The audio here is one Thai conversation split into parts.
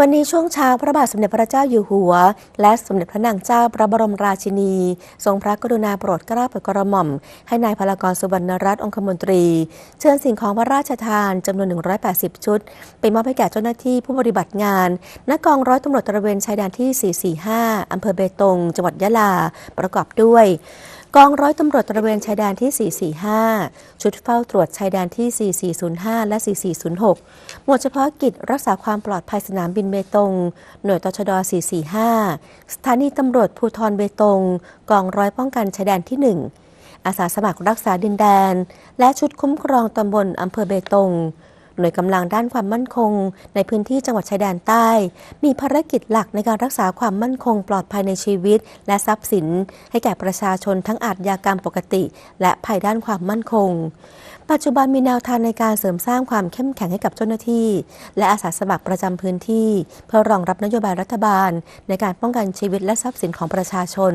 วันนี้ช่วงเช้าพระบาทสมเด็จพระเจ้าอยู่หัว และสมเด็จพระนางเจ้าพระบรมราชินี ทรงพระกรุณาโปรดเกล้าโปรดกระหม่อม ให้นายพลากรสุวรรณรัตน์องคมนตรี เชิญสิ่งของพระราชทานจำนวน 180 ชุด ไปมอบให้แก่เจ้าหน้าที่ผู้ปฏิบัติงานณกองร้อยตำรวจตระเวนชายแดนที่ 445 อำเภอเบตง จังหวัดยะลา ประกอบด้วย กองร้อยตำรวจตระเวนชายแดนที่ 445 ชุดเฝ้าตรวจชายแดนที่ 4405 และ 4406 หมวดเฉพาะกิจรักษาความปลอดภัยสนามบินเบตง หน่วยตชด 445 สถานีตำรวจภูธรเบตง กองร้อยป้องกันชายแดนที่ 1 อาสาสมัครรักษาดินแดน และชุดคุ้มครองตำบลอำเภอเบตง หน่วยกำลังด้านความมั่นคง ในพื้นที่จังหวัดชายแดนใต้ มีภารกิจหลักในการรักษาความมั่นคงปลอดภัยในชีวิต และทรัพย์สิน ให้แก่ประชาชนทั้งอาชญากรรมปกติ และภัยด้านความมั่นคง ปัจจุบันมีแนวทางในการเสริมสร้างความเข้มแข็งให้กับเจ้าหน้าที่ และอาสาสมัครประจำพื้นที่ เพื่อรองรับนโยบายรัฐบาล ในการป้องกันชีวิตและทรัพย์สินของประชาชน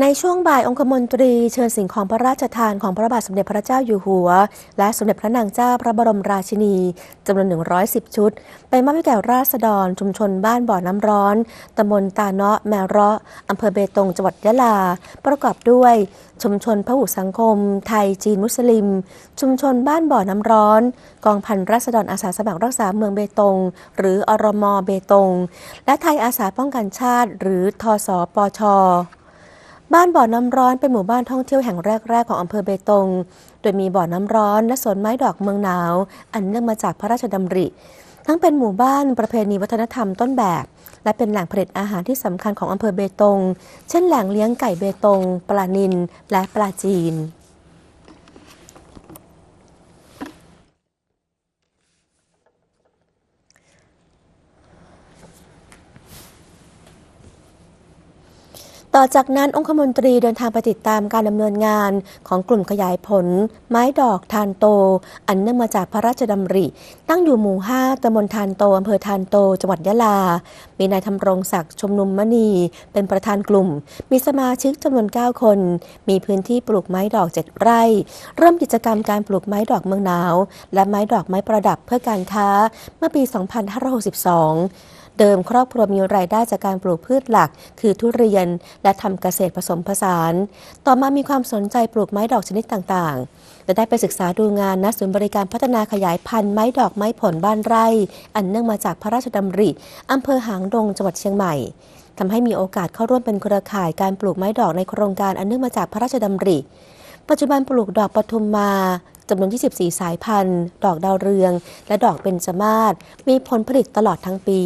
ในช่วงบ่ายองคมนตรีเชิญสิ่งของพระราชทานของพระบาทสมเด็จพระเจ้าอยู่หัว และสมเด็จพระนางเจ้าพระบรมราชินีจำนวน 110 ชุด ไปมอบให้แก่ราษฎร ชุมชนบ้านบ่อน้ำร้อนตำบลตาเนาะแมเราะอำเภอเบตงจังหวัดยะลา ประกอบด้วย ชุมชนพหุสังคม ไทยจีนมุสลิม ชุมชนบ้านบ่อน้ำร้อน กองพันราษฎรอาสาสมัครรักษาเมืองเบตง หรืออรมเบตง และไทยอาสาป้องกันชาติ หรือทสปช บ้านบ่อน้ำร้อนเป็นหมู่บ้านท่องเที่ยวแห่งแรก ๆ ของอำเภอเบตง โดยมีบ่อน้ำร้อนและสวนไม้ดอกเมืองหนาว อันเนื่องมาจากพระราชดำริ ทั้งเป็นหมู่บ้านประเพณีวัฒนธรรมต้นแบบ และเป็นแหล่งผลิตอาหารที่สำคัญของอำเภอเบตง เช่นแหล่งเลี้ยงไก่เบตง ปลานิลและปลาจีน ต่อจากนั้นองคมนตรีเดินทางไปติดตามการดำเนินงานของกลุ่มขยายผล ไม้ดอกทานโต อันเนื่องมาจากพระราชดำริ ตั้งอยู่หมู่ 5ตำบลทานโตอำเภอทานโต จังหวัดยะลา มีนายธำรงศักดิ์ชมนุมมณี เป็นประธานกลุ่ม มีสมาชิกจำนวน 9 คน มีพื้นที่ปลูกไม้ดอก 7 ไร่ เริ่มกิจกรรมการปลูกไม้ดอกเมืองหนาว และไม้ดอกไม้ประดับเพื่อการค้าเมื่อปี 2562 เดิมครอบครัวมีรายได้จากการปลูกพืชหลัก คือทุเรียน และทำเกษตรผสมผสาน ต่อมามีความสนใจปลูกไม้ดอกชนิดต่างๆและได้ไปศึกษาดูงานณศูนย์บริการพัฒนาขยายพันธุ์ไม้ดอกไม้ผลบ้านไร่ อันเนื่องมาจากพระราชดำริอำเภอหางดงจังหวัดเชียงใหม่ทำให้มีโอกาสเข้าร่วมเป็นเครือข่ายการปลูกไม้ดอกในโครงการอันเนื่องมาจากพระราชดำริ ปัจจุบันปลูกดอกปทุมมาจำนวน 24 สายพันธุ์ ดอกดาวเรือง และดอกเบญจมาศมีผลผลิตตลอดทั้งปี